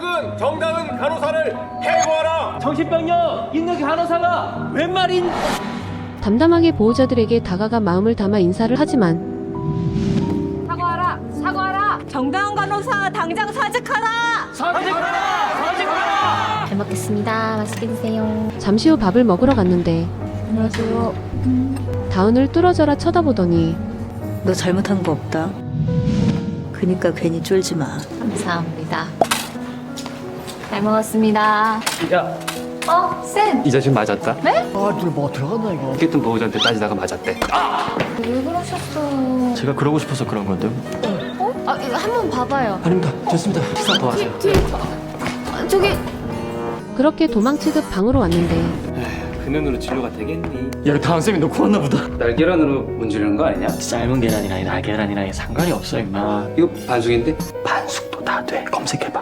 죽은 정다은 간호사를 해고하라. 정신병력 인력 간호사가 웬 말인? 담담하게 보호자들에게 다가가 마음을 담아 인사를 하지만 사과하라! 사과하라! 정다은 간호사 당장 사직하라! 사직하라! 잘 먹겠습니다. 맛있게 드세요. 잠시 후 밥을 먹으러 갔는데 안녕하세요. 다은을 뚫어져라 쳐다보더니 너 잘못한 거 없다. 그니까 괜히 쫄지 마. 감사합니다. 잘 먹었습니다. 야, 어, 쌤. 이 자식 맞았다. 아둘뭐 들어갔나 이거? 깨끗한 보호자한테 따지다가 맞았대. 왜 그러셨어? 제가 그러고 싶어서 그런 건데요. 어? 아, 이거 한번 봐봐요. 아닙니다. 됐습니다. 식사 더 하세요. 뒤, 뒤. 아, 저기 그렇게 도망치듯 방으로 왔는데 그 눈으로 진료가 되겠니? 야, 다은 쌤이 놓고 왔나 보다. 날계란으로 문지르는 거 아니냐? 삶은 계란이랑 날계란이랑 상관이 없어 임마. 이거 반숙인데? 반숙도 다 돼. 검색해봐.